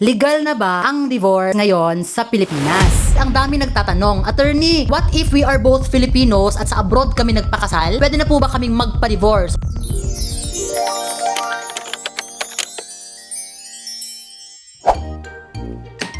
Legal na ba ang divorce ngayon sa Pilipinas? Ang dami nagtatanong, Attorney, what if we are both Filipinos at sa abroad kami nagpakasal? Pwede na po ba kaming magpa-divorce?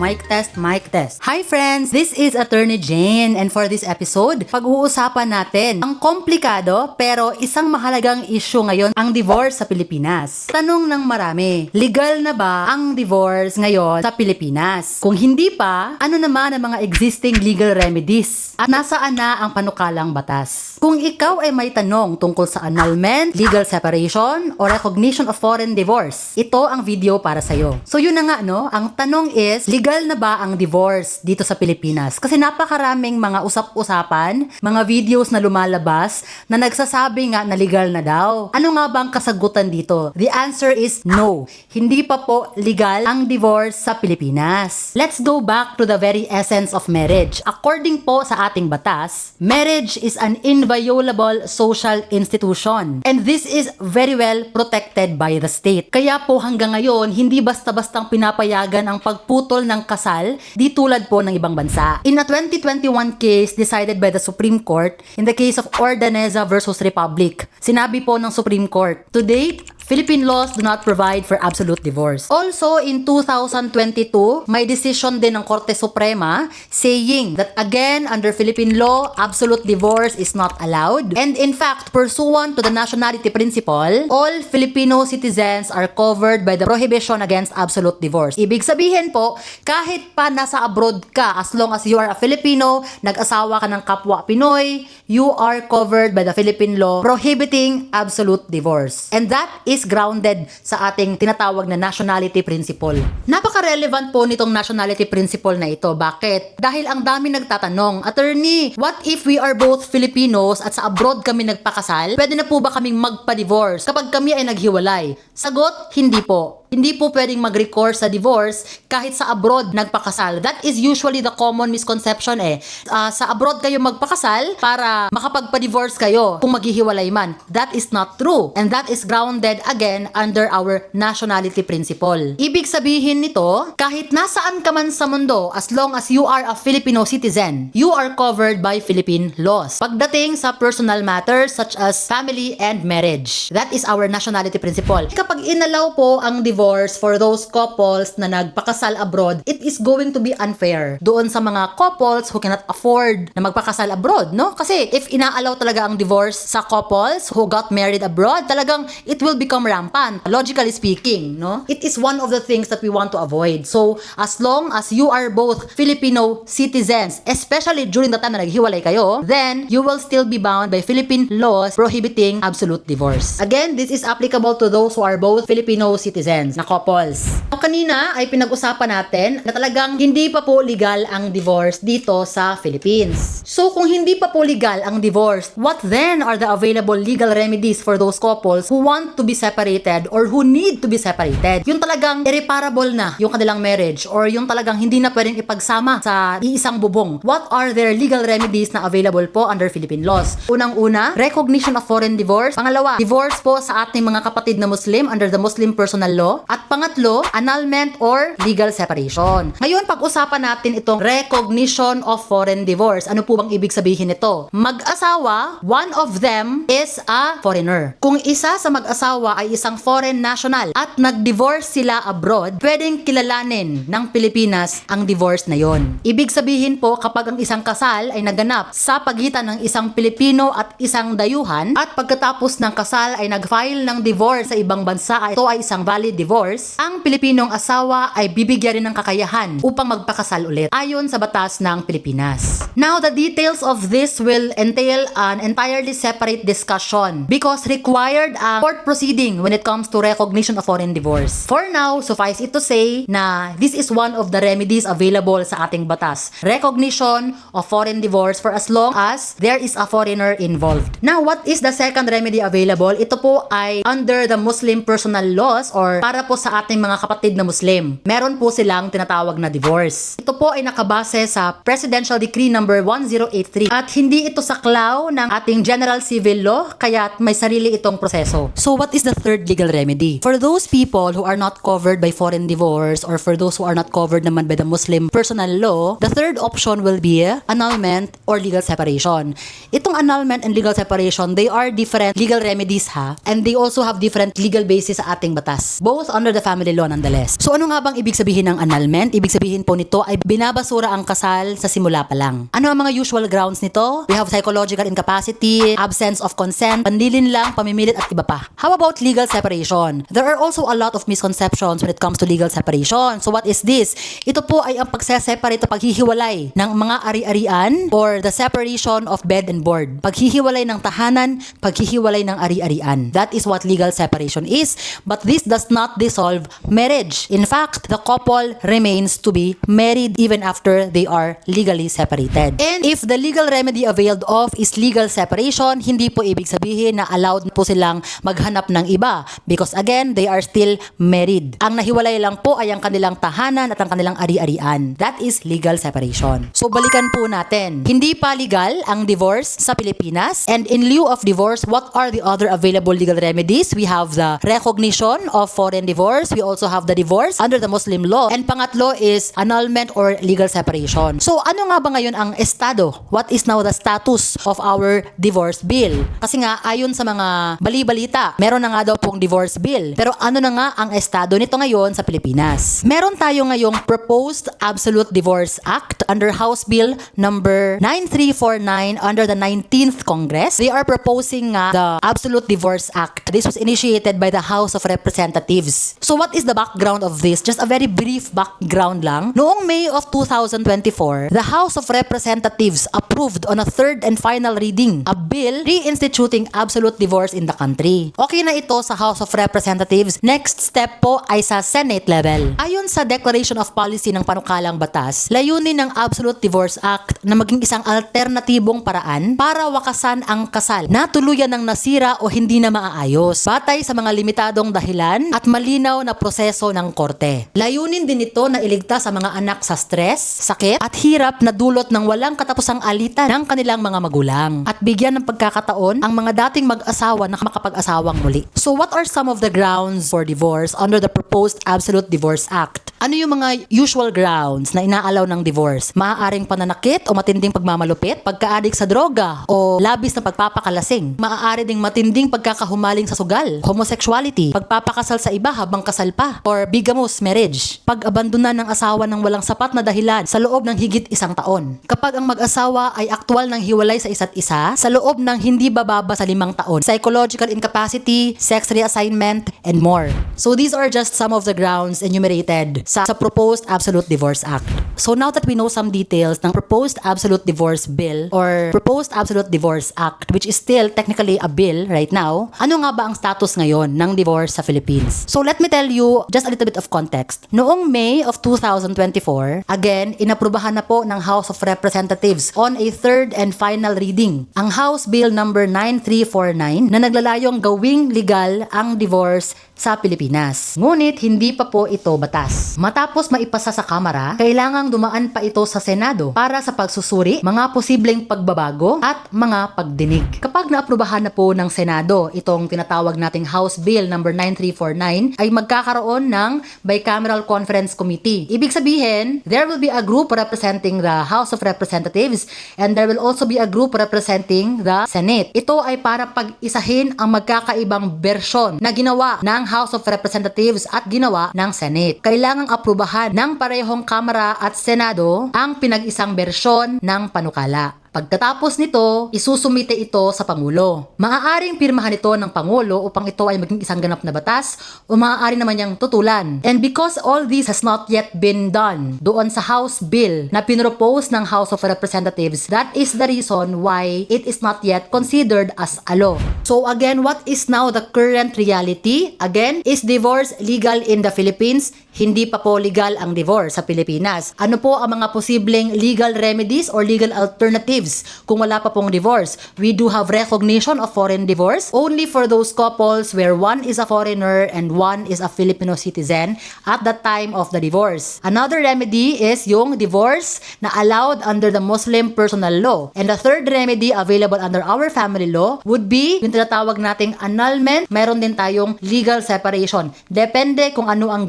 Mic test, mic test. Hi friends, this is Attorney Jane and for this episode, pag-uusapan natin ang komplikado pero isang mahalagang issue ngayon ang divorce sa Pilipinas. Tanong ng marami, legal na ba ang divorce ngayon sa Pilipinas? Kung hindi pa, ano naman ang mga existing legal remedies? At nasaan na ang panukalang batas? Kung ikaw ay may tanong tungkol sa annulment, legal separation, o recognition of foreign divorce, ito ang video para sa'yo. So yun na nga no, ang tanong is, legal na ba ang divorce dito sa Pilipinas? Kasi napakaraming mga usap-usapan, mga videos na lumalabas na nagsasabi nga na legal na daw. Ano nga ba ang kasagutan dito? The answer is no. Hindi pa po legal ang divorce sa Pilipinas. Let's go back to the very essence of marriage. According po sa ating batas, marriage is an inviolable social institution. And this is very well protected by the state. Kaya po hanggang ngayon, hindi basta-bastang pinapayagan ang pagputol ng kasal di tulad po ng ibang bansa. In a 2021 case decided by the Supreme Court in the case of Ordaneza versus Republic, sinabi po ng Supreme Court, to date, Philippine laws do not provide for absolute divorce. Also, in 2022, may decision din ng Korte Suprema saying that again, under Philippine law, absolute divorce is not allowed. And in fact, pursuant to the nationality principle, all Filipino citizens are covered by the prohibition against absolute divorce. Ibig sabihin po, kahit pa nasa abroad ka, as long as you are a Filipino, nag-asawa ka ng kapwa Pinoy, you are covered by the Philippine law prohibiting absolute divorce. And that is grounded sa ating tinatawag na nationality principle. Napaka-relevant po nitong nationality principle na ito. Bakit? Dahil ang dami nagtatanong, Attorney, what if we are both Filipinos at sa abroad kami nagpakasal? Pwede na po ba kaming magpa-divorce kapag kami ay naghiwalay? Sagot, hindi po. Hindi po pwedeng mag-recourse sa divorce kahit sa abroad nagpakasal. That is usually the common misconception eh. Ah, sa abroad kayo magpakasal para makapagpa-divorce kayo kung maghihiwalay man. That is not true. And that is grounded again under our nationality principle. Ibig sabihin nito, kahit nasaan ka man sa mundo, as long as you are a Filipino citizen, you are covered by Philippine laws. Pagdating sa personal matters such as family and marriage. That is our nationality principle. Kapag inalaw po ang divorce for those couples na nagpakasal abroad, it is going to be unfair doon sa mga couples who cannot afford na magpakasal abroad, no? Kasi if inaalaw talaga ang divorce sa couples who got married abroad, talagang it will become rampant, logically speaking, no? It is one of the things that we want to avoid. So, as long as you are both Filipino citizens, especially during the time na naghiwalay kayo, then you will still be bound by Philippine laws prohibiting absolute divorce. Again, this is applicable to those who are both Filipino citizens na couples. So, kanina ay pinag-usapan natin na talagang hindi pa po legal ang divorce dito sa Philippines. So kung hindi pa po legal ang divorce, what then are the available legal remedies for those couples who want to be separated or who need to be separated? Yung talagang irreparable na yung kanilang marriage or yung talagang hindi na pwedeng ipagsama sa iisang bubong. What are their legal remedies na available po under Philippine laws? Unang-una, recognition of foreign divorce. Pangalawa, divorce po sa ating mga kapatid na Muslim under the Muslim personal law. At pangatlo, annulment or legal separation. Ngayon, pag-usapan natin itong recognition of foreign divorce. Ano po bang ibig sabihin nito? Mag-asawa, one of them is a foreigner. Kung isa sa mag-asawa ay isang foreign national at nag-divorce sila abroad, pwedeng kilalanin ng Pilipinas ang divorce na yon. Ibig sabihin po kapag ang isang kasal ay naganap sa pagitan ng isang Pilipino at isang dayuhan at pagkatapos ng kasal ay nag-file ng divorce sa ibang bansa ito ay isang valid divorce, ang Pilipinong asawa ay bibigyan rin ng kakayahan upang magpakasal ulit ayon sa batas ng Pilipinas. Now, the details of this will entail an entirely separate discussion because required a court proceeding when it comes to recognition of foreign divorce. For now, suffice it to say na this is one of the remedies available sa ating batas. Recognition of foreign divorce for as long as there is a foreigner involved. Now, what is the second remedy available? Ito po ay under the Muslim personal laws or para para po sa ating mga kapatid na Muslim. Meron po silang tinatawag na divorce. Ito po ay nakabase sa Presidential Decree number 1083 at hindi ito saklaw ng ating General Civil Law kaya may sarili itong proseso. So what is the third legal remedy? For those people who are not covered by foreign divorce or for those who are not covered naman by the Muslim personal law, the third option will be annulment or legal separation. Itong annulment and legal separation, they are different legal remedies ha and they also have different legal basis sa ating batas. Both under the family law nonetheless. So ano nga bang ibig sabihin ng annulment? Ibig sabihin po nito ay binabasura ang kasal sa simula pa lang. Ano ang mga usual grounds nito? We have psychological incapacity, absence of consent, panlilin lang, pamimilit at iba pa. How about legal separation? There are also a lot of misconceptions when it comes to legal separation. So what is this? Ito po ay ang pagseseparate o paghihiwalay ng mga ari-arian or the separation of bed and board. Paghihiwalay ng tahanan, paghihiwalay ng ari-arian. That is what legal separation is. But this does not dissolve marriage. In fact, the couple remains to be married even after they are legally separated. And if the legal remedy availed of is legal separation, hindi po ibig sabihin na allowed po silang maghanap ng iba because again, they are still married. Ang nahiwalay lang po ay ang kanilang tahanan at ang kanilang ari-arian. That is legal separation. So balikan po natin. Hindi pa legal ang divorce sa Pilipinas and in lieu of divorce, what are the other available legal remedies? We have the recognition of foreign divorce. We also have the divorce under the Muslim law. And pangatlo is annulment or legal separation. So ano nga ba ngayon ang estado? What is now the status of our divorce bill? Kasi nga ayon sa mga bali-balita, meron na nga daw pong divorce bill. Pero ano na nga ang estado nito ngayon sa Pilipinas? Meron tayo ngayong Proposed Absolute Divorce Act under House Bill number 9349 under the 19th Congress. They are proposing nga the Absolute Divorce Act. This was initiated by the House of Representatives. So what is the background of this? Just a very brief background lang. Noong May of 2024, the House of Representatives approved on a third and final reading a bill reinstituting absolute divorce in the country. Okay na ito sa House of Representatives. Next step po ay sa Senate level. Ayon sa Declaration of Policy ng panukalang batas, layunin ng Absolute Divorce Act na maging isang alternatibong paraan para wakasan ang kasal na tuluyan ng nasira o hindi na maaayos batay sa mga limitadong dahilan at malinaw na proseso ng korte. Layunin din ito na iligtas sa mga anak sa stress, sakit at hirap na dulot ng walang katapusang alitan ng kanilang mga magulang at bigyan ng pagkakataon ang mga dating mag-asawa na makapag-asawang muli. So what are some of the grounds for divorce under the proposed Absolute Divorce Act? Ano yung mga usual grounds na inaalaw ng divorce? Maaaring pananakit o matinding pagmamalupit, pagkaadik sa droga o labis na pagpapakalasing. Maaari ding matinding pagkakahumaling sa sugal, homosexuality, pagpapakasal sa iba habang kasal pa, or bigamous marriage. Pag-abandonan ng asawa ng walang sapat na dahilan sa loob ng higit isang taon. Kapag ang mag-asawa ay aktwal ng hiwalay sa isa't isa sa loob ng hindi bababa sa limang taon. Psychological incapacity, sex reassignment, and more. So these are just some of the grounds enumerated sa, sa proposed Absolute Divorce Act. So now that we know some details ng proposed Absolute Divorce Bill or proposed Absolute Divorce Act which is still technically a bill right now, ano nga ba ang status ngayon ng divorce sa Philippines? So let me tell you just a little bit of context. Noong May of 2024, again, inaprubahan na po ng House of Representatives on a third and final reading ang House Bill number 9349 na naglalayong gawing legal ang divorce sa Pilipinas. Ngunit hindi pa po ito batas. Matapos maipasa sa Kamara, kailangang dumaan pa ito sa Senado para sa pagsusuri, mga posibleng pagbabago at mga pagdinig. Kapag naaprubahan na po ng Senado itong tinatawag nating House Bill number 9349 ay magkakaroon ng Bicameral Conference Committee. Ibig sabihin, there will be a group representing the House of Representatives and there will also be a group representing the Senate. Ito ay para pag-isahin ang magkakaibang bersyon na ginawa ng House of Representatives at ginawa ng Senate. Kailangang aprubahan ng parehong Kamara at Senado ang pinag-isang bersyon ng panukala. Pagkatapos nito, isusumite ito sa Pangulo. Maaaring pirmahan ito ng Pangulo upang ito ay maging isang ganap na batas o maaari naman niyang tutulan. And because all this has not yet been done doon sa House Bill na pinropose ng House of Representatives, that is the reason why it is not yet considered as a law. So again, what is now the current reality? Again, is divorce legal in the Philippines? Hindi pa po legal ang divorce sa Pilipinas. Ano po ang mga posibleng legal remedies or legal alternatives kung wala pa pong divorce? We do have recognition of foreign divorce only for those couples where one is a foreigner and one is a Filipino citizen at the time of the divorce. Another remedy is yung divorce na allowed under the Muslim personal law. And the third remedy available under our family law would be yung tinatawag nating annulment. Meron din tayong legal separation. Depende kung ano ang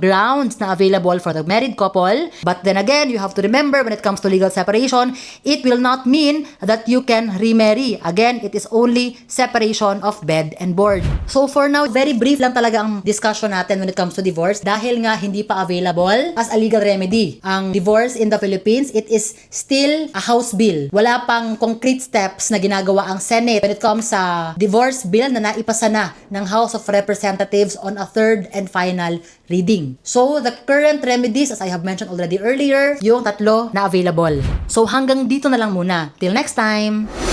grounds na available for the married couple. But then again, you have to remember when it comes to legal separation, it will not mean that you can remarry. Again, it is only separation of bed and board. So for now, very brief lang talaga ang discussion natin when it comes to divorce dahil nga hindi pa available as a legal remedy. Ang divorce in the Philippines, it is still a house bill. Wala pang concrete steps na ginagawa ang Senate when it comes sa divorce bill na naipasa na ng House of Representatives on a third and final reading. So, the current remedies, as I have mentioned already earlier, yung tatlo na available. So, hanggang dito na lang muna. Till next time!